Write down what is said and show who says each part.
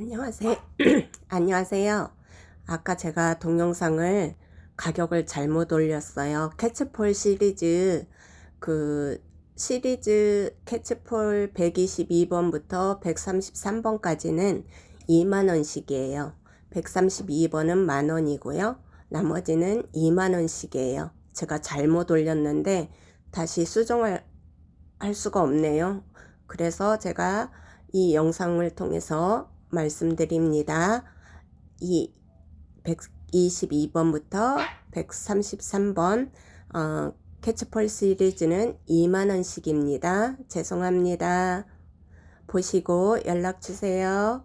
Speaker 1: 안녕하세요. 안녕하세요. 아까 제가 동영상을 가격을 잘못 올렸어요. 캐치폴 시리즈 그 시리즈 캐치폴 122번부터 133번까지는 2만원씩이에요. 132번은 만원이고요. 나머지는 2만원씩이에요. 제가 잘못 올렸는데 다시 수정할 할 수가 없네요. 그래서 제가 이 영상을 통해서 말씀드립니다. 이 122번부터 133번 어, 캐치폴 시리즈는 2만원씩입니다. 죄송합니다. 보시고 연락 주세요.